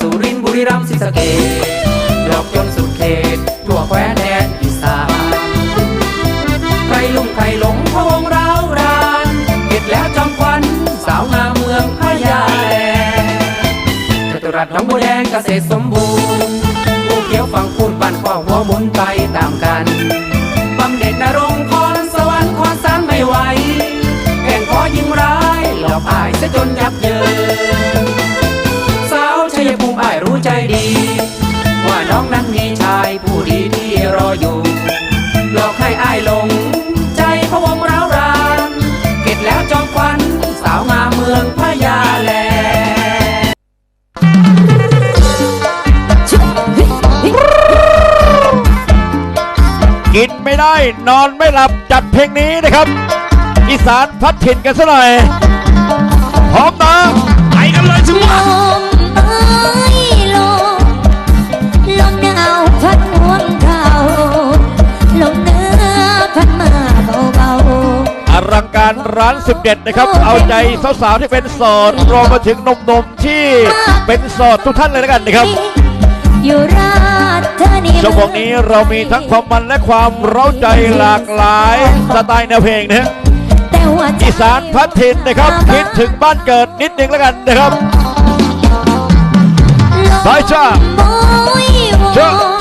สุรินทร์บุรีรัมย์ศรีสะเกษหลอกจนสุดเขตทั่วแคว้นแดนอีสานใครลุ่มใครหลงพะวงร้าวรานเก็ดแล้วจอมควันสาวงามเมืองพะยาแลจตุรัสหนองบัวแดงเกษตรสมบูรณ์ผู้เขียวฝั่งคูนปันข้อหัวหมุนไปตามกันบำเหน็จนรงค์คอนสวรรค์คอนสารไม่ไหวแก่งขอยิงร้ายหลอกอายเสียจนยับเยิน ออยู่หลอกให้อ้ายหลง ใจพะวงร้าวรานเก็ดแล้วจอมควันสาวงามเมืองพะยาแลกินไม่ได้นอนไม่หลับจัดเพลงนี้นะครับ อีสานพัดถิ่นกันซะหน่อย รร้านสุดเด็ดนะครับ เอาใจสาวๆที่เป็นโสดรวมมาถึงหนุ่มๆที่เป็นโสดทุกท่านเลยแล้วกันนะครับๆอยู่ราชธานีชั่วโมงนี้เรามีทั้งความมันและความเร้าใจหลากหลายสไตล์แนวเพลงนะฮะแต่หัวใจอีสานพัดถิ่นนะครับคิดถึงบ้านเกิดนิดนึงแล้วกันนะครับลมไปจ้าโบยโบจ้าย